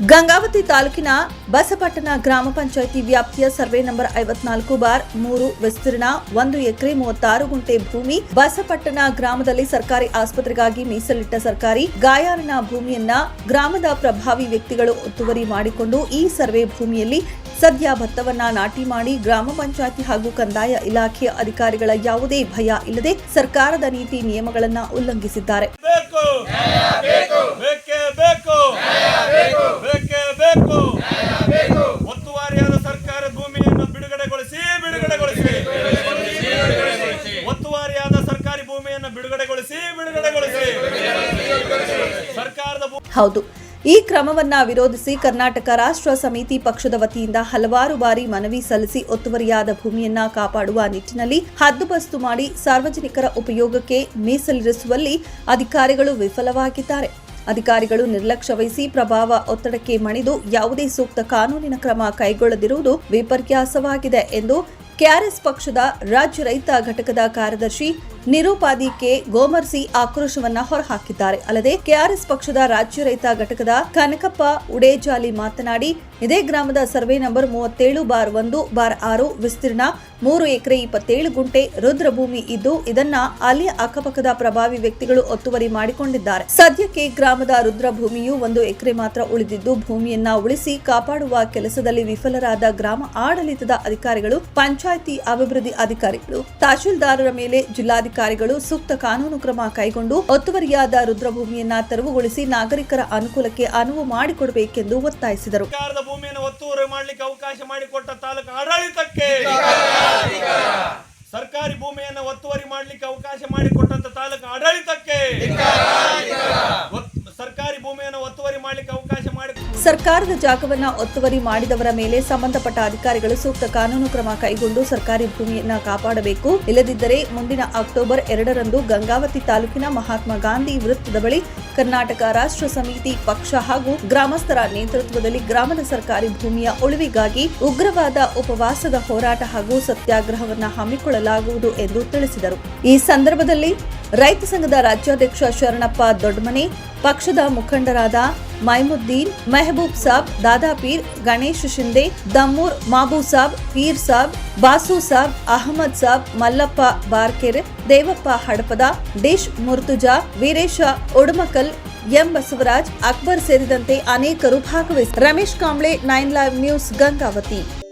ಗಂಗಾವತಿ ತಾಲೂಕಿನ ಬಸಪಟ್ಟಣ ಗ್ರಾಮ ಪಂಚಾಯಿತಿ ವ್ಯಾಪ್ತಿಯ ಸರ್ವೆ ನಂಬರ್ ಐವತ್ನಾಲ್ಕು ಬಾರ್ ಮೂರು ವಿಸ್ತೀರ್ಣ ಒಂದು ಎಕರೆ ಮೂವತ್ತಾರು ಗುಂಟೆ ಭೂಮಿ ಬಸಪಟ್ಟಣ ಗ್ರಾಮದಲ್ಲಿ ಸರ್ಕಾರಿ ಆಸ್ಪತ್ರೆಗಾಗಿ ಮೀಸಲಿಟ್ಟ ಸರ್ಕಾರಿ ಗಾಯಾರಣ ಭೂಮಿಯನ್ನ ಗ್ರಾಮದ ಪ್ರಭಾವಿ ವ್ಯಕ್ತಿಗಳು ಒತ್ತುವರಿ ಮಾಡಿಕೊಂಡು ಈ ಸರ್ವೆ ಭೂಮಿಯಲ್ಲಿ ಸದ್ಯ ಭತ್ತವನ್ನ ನಾಟಿ ಮಾಡಿ ಗ್ರಾಮ ಪಂಚಾಯಿತಿ ಹಾಗೂ ಕಂದಾಯ ಇಲಾಖೆಯ ಅಧಿಕಾರಿಗಳ ಯಾವುದೇ ಭಯ ಇಲ್ಲದೆ ಸರ್ಕಾರದ ನೀತಿ ನಿಯಮಗಳನ್ನ ಉಲ್ಲಂಘಿಸಿದ್ದಾರೆ ಬೇಕು ಬೇಕೇ ಬೇಕು ಬೇಕೇ ಬೇಕು ಒತ್ತುವಾರಿಯಾದ ಸರ್ಕಾರದ ಭೂಮಿಯನ್ನು ಬಿಡುಗಡೆಗೊಳಿಸಿ ಬಿಡುಗಡೆಗೊಳಿಸಿ ಒತ್ತುವಾರಿಯಾದ ಸರ್ಕಾರಿ ಭೂಮಿಯನ್ನು ಬಿಡುಗಡೆಗೊಳಿಸಿ ಬಿಡುಗಡೆಗೊಳಿಸಿ. ಸರ್ಕಾರದ ಹೌದು. ಈ ಕ್ರಮವನ್ನ ವಿರೋಧಿಸಿ ಕರ್ನಾಟಕ ರಾಷ್ಟ್ರ ಸಮಿತಿ ಪಕ್ಷದ ವತಿಯಿಂದ ಹಲವಾರು ಬಾರಿ ಮನವಿ ಸಲ್ಲಿಸಿ ಒತ್ತುವರಿಯಾದ ಭೂಮಿಯನ್ನ ಕಾಪಾಡುವ ನಿಟ್ಟಿನಲ್ಲಿ ಹದ್ದುಬಸ್ತು ಮಾಡಿ ಸಾರ್ವಜನಿಕರ ಉಪಯೋಗಕ್ಕೆ ಮೀಸಲಿರಿಸುವಲ್ಲಿ ಅಧಿಕಾರಿಗಳು ವಿಫಲವಾಗಿದ್ದಾರೆ. ಅಧಿಕಾರಿಗಳು ನಿರ್ಲಕ್ಷ್ಯ ವಹಿಸಿ ಪ್ರಭಾವ ಒತ್ತಡಕ್ಕೆ ಮಣಿದು ಯಾವುದೇ ಸೂಕ್ತ ಕಾನೂನಿನ ಕ್ರಮ ಕೈಗೊಳ್ಳದಿರುವುದು ವಿಪರ್ಯಾಸವಾಗಿದೆ ಎಂದು ಕೆಆರ್ಎಸ್ ಪಕ್ಷದ ರಾಜ್ಯ ರೈತ ಘಟಕದ ಕಾರ್ಯದರ್ಶಿ ನಿರೂಪಾದಿ ಕೆ ಗೋಮರ್ಸಿ ಆಕ್ರೋಶವನ್ನ ಹೊರಹಾಕಿದ್ದಾರೆ. ಅಲ್ಲದೆ ಕೆಆರ್ಎಸ್ ಪಕ್ಷದ ರಾಜ್ಯ ರೈತ ಘಟಕದ ಕನಕಪ್ಪ ಉಡೇಜಾಲಿ ಮಾತನಾಡಿ, ಇದೇ ಗ್ರಾಮದ ಸರ್ವೆ ನಂಬರ್ ಮೂವತ್ತೇಳು ಬಾರ್ ಒಂದು ಬಾರ್ ಆರು ವಿಸ್ತೀರ್ಣ ಮೂರು ಎಕರೆ ಇಪ್ಪತ್ತೇಳು ಗುಂಟೆ ರುದ್ರಭೂಮಿ ಇದ್ದು, ಇದನ್ನ ಅಲ್ಲಿಯ ಅಕ್ಕಪಕ್ಕದ ಪ್ರಭಾವಿ ವ್ಯಕ್ತಿಗಳು ಒತ್ತುವರಿ ಮಾಡಿಕೊಂಡಿದ್ದಾರೆ. ಸದ್ಯಕ್ಕೆ ಗ್ರಾಮದ ರುದ್ರಭೂಮಿಯು ಒಂದು ಎಕರೆ ಮಾತ್ರ ಉಳಿದಿದ್ದು, ಭೂಮಿಯನ್ನ ಉಳಿಸಿ ಕಾಪಾಡುವ ಕೆಲಸದಲ್ಲಿ ವಿಫಲರಾದ ಗ್ರಾಮ ಆಡಳಿತದ ಅಧಿಕಾರಿಗಳು, ಪಂಚಾಯಿತಿ ಅಭಿವೃದ್ಧಿ ಅಧಿಕಾರಿಗಳು, ತಹಶೀಲ್ದಾರರ ಮೇಲೆ ಜಿಲ್ಲಾಧಿಕಾರಿಗಳು ಸೂಕ್ತ ಕಾನೂನು ಕ್ರಮ ಕೈಗೊಂಡು ಒತ್ತುವರಿಯಾದ ರುದ್ರಭೂಮಿಯನ್ನ ತೆರವುಗೊಳಿಸಿ ನಾಗರಿಕರ ಅನುಕೂಲಕ್ಕೆ ಅನುವು ಮಾಡಿಕೊಡಬೇಕೆಂದು ಒತ್ತಾಯಿಸಿದರು. ಭೂಮಿಯನ್ನು ಒತ್ತುವರಿ ಮಾಡಲಿಕ್ಕೆ ಅವಕಾಶ ಮಾಡಿಕೊಟ್ಟ ತಾಲೂಕು ಆಡಳಿತಕ್ಕೆ ಸರ್ಕಾರಿ ಭೂಮಿಯನ್ನು ಒತ್ತುವರಿ ಮಾಡಲಿಕ್ಕೆ ಅವಕಾಶ ಮಾಡಿಕೊಟ್ಟಂತ ತಾಲೂಕು ಆಡಳಿತಕ್ಕೆ ಒತ್- ಸರ್ಕಾರಿ ಭೂಮಿಯನ್ನು ಒತ್ತುವರಿ ಮಾಡಲಿಕ್ಕೆ ಅವಕಾಶ ಮಾಡಿ ಸರ್ಕಾರದ ಜಾಗವನ್ನು ಒತ್ತುವರಿ ಮಾಡಿದವರ ಮೇಲೆ ಸಂಬಂಧಪಟ್ಟ ಅಧಿಕಾರಿಗಳು ಸೂಕ್ತ ಕಾನೂನು ಕ್ರಮ ಕೈಗೊಂಡು ಸರ್ಕಾರಿ ಭೂಮಿಯನ್ನು ಕಾಪಾಡಬೇಕು. ಇಲ್ಲದಿದ್ದರೆ ಮುಂದಿನ ಅಕ್ಟೋಬರ್ ಎರಡರಂದು ಗಂಗಾವತಿ ತಾಲೂಕಿನ ಮಹಾತ್ಮ ಗಾಂಧಿ ವೃತ್ತದ ಬಳಿ ಕರ್ನಾಟಕ ರಾಷ್ಟ್ರ ಸಮಿತಿ ಪಕ್ಷ ಹಾಗೂ ಗ್ರಾಮಸ್ಥರ ನೇತೃತ್ವದಲ್ಲಿ ಗ್ರಾಮದ ಸರ್ಕಾರಿ ಭೂಮಿಯ ಉಳಿವಿಗಾಗಿ ಉಗ್ರವಾದ ಉಪವಾಸದ ಹೋರಾಟ ಹಾಗೂ ಸತ್ಯಾಗ್ರಹವನ್ನು ಹಮ್ಮಿಕೊಳ್ಳಲಾಗುವುದು ಎಂದು ತಿಳಿಸಿದರು. ಈ ಸಂದರ್ಭದಲ್ಲಿ ರೈತ ಸಂಘದ ರಾಜ್ಯಾಧ್ಯಕ್ಷ ಶರಣಪ್ಪ ದೊಡ್ಡಮನೆ, ಪಕ್ಷದ ಮುಖಂಡರಾದ ಮೈಮುದ್ದೀನ್, ಮೆಹಬೂಬ್ ಸಾಬ್ ದಾದಾಪೀರ್ ಗಣೇಶ್ ಶಿಂದೆ, ದಮ್ಮೂರ್, ಮಾಬೂ ಸಾಬ್, ಪೀರ್ ಸಾಬ್, ಬಾಸು ಸಾಬ್, ಅಹಮದ್ ಸಾಬ್, ಮಲ್ಲಪ್ಪ ಬಾರ್ಕೆರ್, ದೇವಪ್ಪ ಹಡಪದ ಡಿಶ್ ಮುರ್ತುಜಾ, ವೀರೇಶ ಉಡುಮಕಲ್ ಎಂ ಬಸವರಾಜ್, ಅಕ್ಬರ್ ಸೇರಿದಂತೆ ಅನೇಕರು ಭಾಗವಹಿಸಿದರು Ramesh Kamble, nine live news Gangavati.